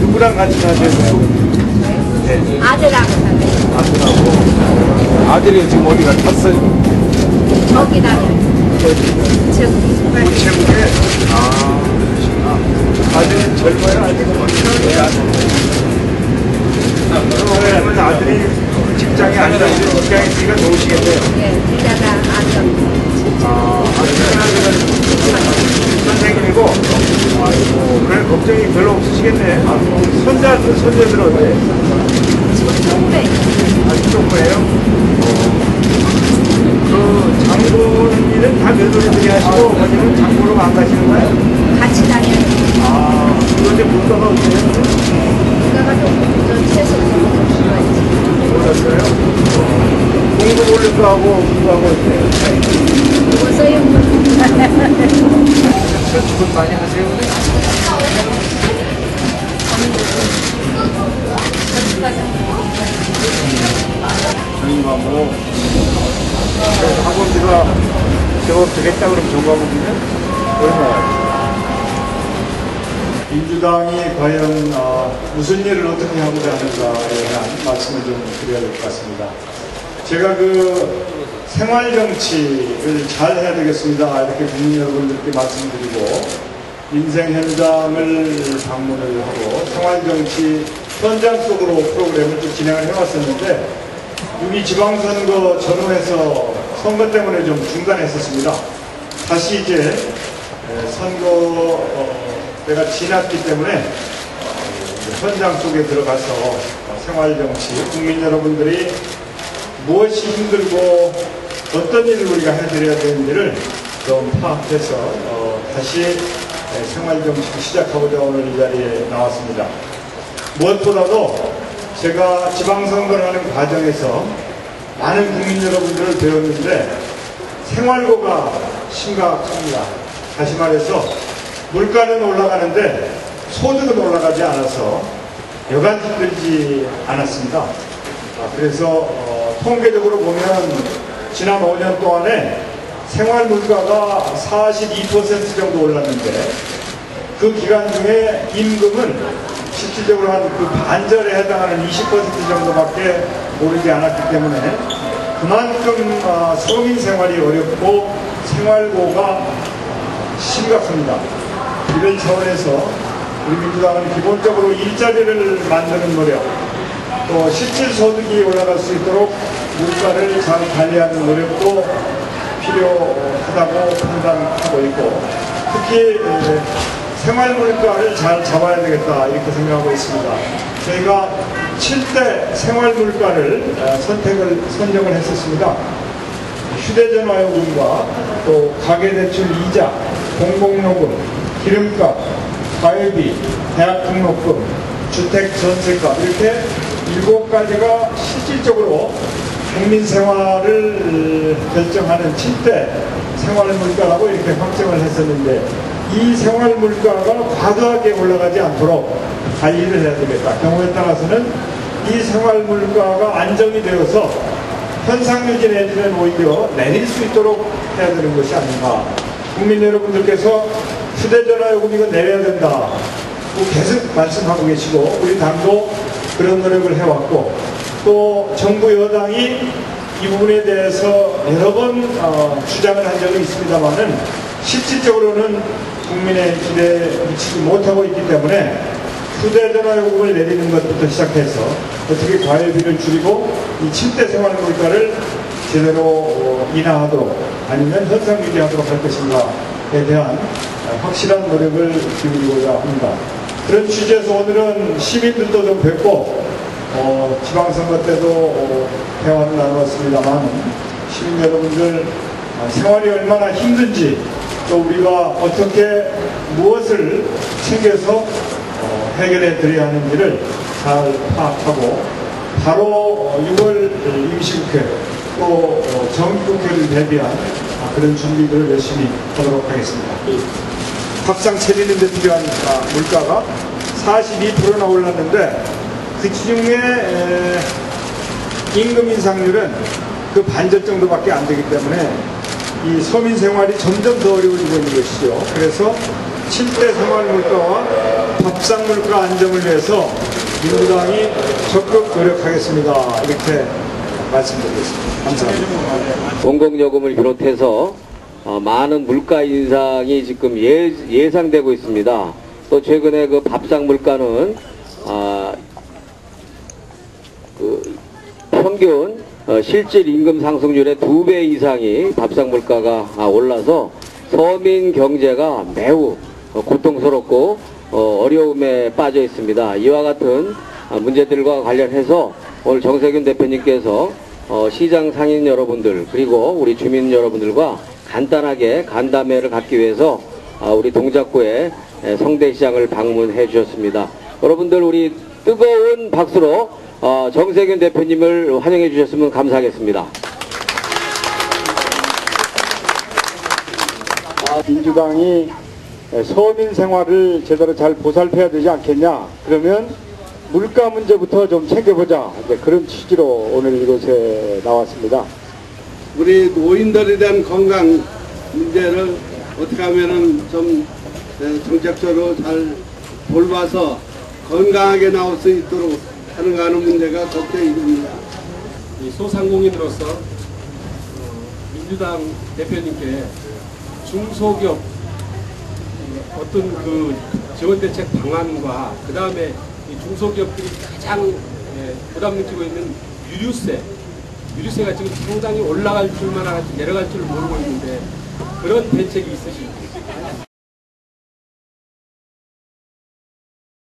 누구랑 같이 사세요? 네. 아들하고 살아요. 아들하고. 아들이 지금 어디 갔어요? 거기 다녀요. 저기. 우체국에? 아, 그러시구나. 아들이 젊어요? 아직? 그러면 아들이 직장에 앉아 있는 직장에 있으니까 좋으시겠네요. 예, 부자가 아들. 아, 아들은 선생님이고, 아이고, 그래, 걱정이 별로 없으시겠네. 아, 손자들, 어때? 총배. 아주 좋고요. 그 장보는 일은 다 며느리들이 하시고 어머니는 장보러 안 가시는 거예요? 같이 다녀요. 아, 그런데 물가가? 누가가 좀 채소 좀 좋아했지. 몰랐어요? 공부 올릴까 하고 공부하고 어때요? 먹었어요. 저축은 많이 하세요? 저희가 뭐 학원비가 제법 되겠다 그러면 과목이면 얼마야? 민주당이 과연 어, 무슨 일을 어떻게 하고자 하는가에 대한 말씀을 좀 드려야 될 것 같습니다. 제가 그 생활 정치를 잘 해야 되겠습니다. 이렇게 국민 여러분들께 말씀드리고 인생 현장을 방문을 하고 생활 정치 현장 속으로 프로그램을 좀 진행을 해왔었는데 6.2 지방선거 전후에서 선거 때문에 좀 중단했었습니다. 다시 이제 에, 선거 어, 때가 지났기 때문에 어, 현장 속에 들어가서 어, 생활 정치 국민 여러분들이 무엇이 힘들고 어떤 일을 우리가 해드려야 되는지를 좀 파악해서 어, 다시 에, 생활 정치를 시작하고자 오늘 이 자리에 나왔습니다. 무엇보다도 제가 지방선거를 하는 과정에서 많은 국민 여러분들을 배웠는데 생활고가 심각합니다. 다시 말해서 물가는 올라가는데 소득은 올라가지 않아서 여간 힘들지 않았습니다. 아, 그래서 어, 통계적으로 보면 지난 5년 동안에 생활 물가가 42% 정도 올랐는데 그 기간 중에 임금은 실질적으로 한 그 반절에 해당하는 20% 정도밖에 오르지 않았기 때문에 그만큼 아, 서민 생활이 어렵고 생활고가 심각합니다. 이런 차원에서 우리 민주당은 기본적으로 일자리를 만드는 노력, 또 실질 소득이 올라갈 수 있도록 물가를 잘 관리하는 노력도 필요하다고 판단하고 있고 특히 에, 생활 물가를 잘 잡아야 되겠다 이렇게 생각하고 있습니다. 저희가 7대 생활 물가를 어, 선택을 선정을 했었습니다. 휴대전화 요금과 또 가계대출 이자, 공공요금, 기름값, 과외비, 대학 등록금, 주택 전세값 이렇게 일곱 가지가 실질적으로 국민 생활을 결정하는 7대 생활 물가라고 이렇게 확정을 했었는데 이 생활 물가가 과도하게 올라가지 않도록 관리를 해야 되겠다. 경우에 따라서는 이 생활 물가가 안정이 되어서 현상 유지 내지는 오히려 내릴 수 있도록 해야 되는 것이 아닌가. 국민 여러분들께서 휴대전화 요금 이거 내려야 된다. 고 계속 말씀하고 계시고 우리 당도 그런 노력을 해왔고 또 정부 여당이 이 부분에 대해서 여러 번 어, 주장을 한 적은 있습니다만은 실질적으로는 국민의 기대에 미치지 못하고 있기 때문에 휴대전화 요금을 내리는 것부터 시작해서 어떻게 과외비를 줄이고 이 7대 생활 물가를 제대로 어, 인하하도록 아니면 현상 유지하도록 할 것인가에 대한 어, 확실한 노력을 기울이고자 합니다. 그런 취지에서 오늘은 시민들도 좀 뵙고 어, 지방선거 때도 어, 대화를 나누었습니다만 시민 여러분들 어, 생활이 얼마나 힘든지 또 우리가 어떻게 무엇을 챙겨서 어, 해결해 드려야 하는지를 잘 파악하고 바로 6월 임시국회 또 어, 정기국회를 대비한 아, 그런 준비들을 열심히 하도록 하겠습니다. 밥상 차리는 데 필요한 아, 물가가 42%나 올랐는데 그 중에 에, 임금 인상률은 그 반절 정도밖에 안 되기 때문에 이 서민 생활이 점점 더 어려워지고 있는 것이죠. 그래서 7대 생활물가와 밥상물가 안정을 위해서 민주당이 적극 노력하겠습니다. 이렇게 말씀드리겠습니다. 감사합니다. 공공요금을 비롯해서 어, 많은 물가 인상이 지금 예, 예상되고 있습니다. 또 최근에 그 밥상 물가는 아, 그 평균 어, 실질 임금 상승률의 두 배 이상이 밥상 물가가 아, 올라서 서민 경제가 매우 어, 고통스럽고 어, 어려움에 빠져 있습니다. 이와 같은 아, 문제들과 관련해서 오늘 정세균 대표님께서 어, 시장 상인 여러분들 그리고 우리 주민 여러분들과 간단하게 간담회를 갖기 위해서 아, 우리 동작구의 에, 성대시장을 방문해 주셨습니다. 여러분들 우리 뜨거운 박수로 어, 정세균 대표님을 환영해 주셨으면 감사하겠습니다. 아, 민주당이 서민 생활을 제대로 잘 보살펴야 되지 않겠냐. 그러면 물가 문제부터 좀 챙겨보자. 이제 그런 취지로 오늘 이곳에 나왔습니다. 우리 노인들에 대한 건강 문제를 어떻게 하면은 좀 에, 정책적으로 잘 돌봐서 건강하게 나올 수 있도록 하는 가는 문제가. 이 소상공인으로서 어, 민주당 대표님께 중소기업 이 어떤 그 지원 대책 방안과 그 다음에 이 중소기업들이 가장 예, 부담 느끼고 있는 유류세, 유류세가 지금 상당히 올라갈 줄만 알았지 내려갈 줄 모르고 있는데 그런 대책이 있으실까요?